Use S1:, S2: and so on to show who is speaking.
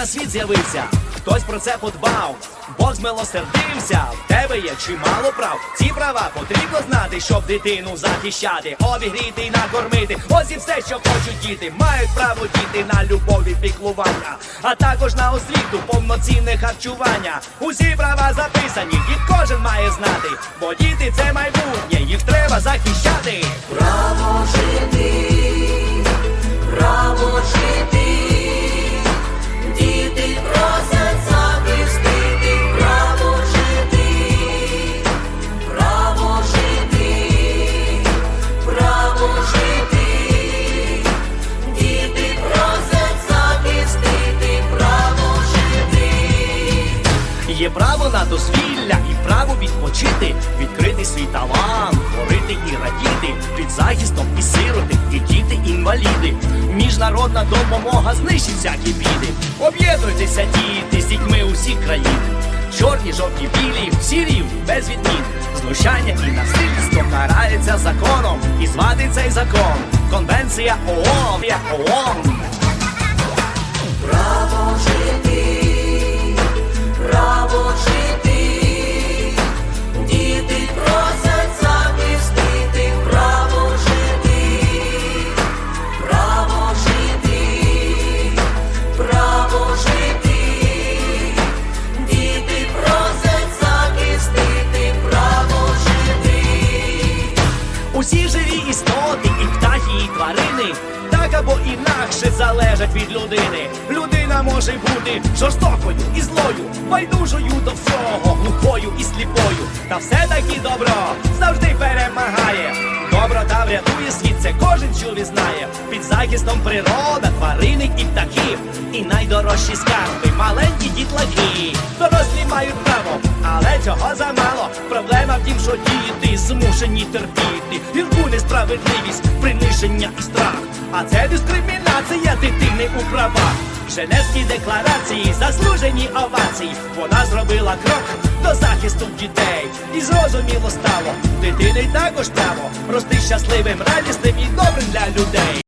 S1: на світ з'явився, хтось про це подбав. Бог змилосердився, в тебе є чимало прав. Ці права потрібно знати, щоб дитину захищати, обігріти і накормити. Ось і все, що хочуть діти. Мають право діти на любов і піклування, а також на освіту, повноцінне харчування. Усі права записані, і кожен має знати. Бо діти це майбутнє, їх треба захищати. Є право на дозвілля і право відпочити, відкрити свій талант, творити і радіти, під захистом і сироти, і діти інваліди. Міжнародна допомога знищить всякі біди. Об'єднуйтеся, діти, з дітьми усіх країн. Чорні, жовті, білі, всі рівні, без відмін. Знущання і насильство карається законом. І звати цей закон Конвенція ООН. ООН.
S2: Право
S1: істоти, і птахи, і тварини, так або інакше залежать від людини. Людина може бути жорстокою і злою, байдужою до всього, глухою і сліпою. Та все таки добро завжди перемагає. Доброта врятує світ, це кожен чув і знає. Під захистом природа, тварини і птахи. І найдорожчі скарби, маленькі дітлахи. Дорослі мають цього замало. Проблема в тім, що діти змушені терпіти. Гірку несправедливість, приниження і страх. А це дискримінація дитини у правах. Женевській декларації заслужені овації. Вона зробила крок до захисту дітей. І зрозуміло стало, дитини також право рости щасливим, радісним і добрим для людей.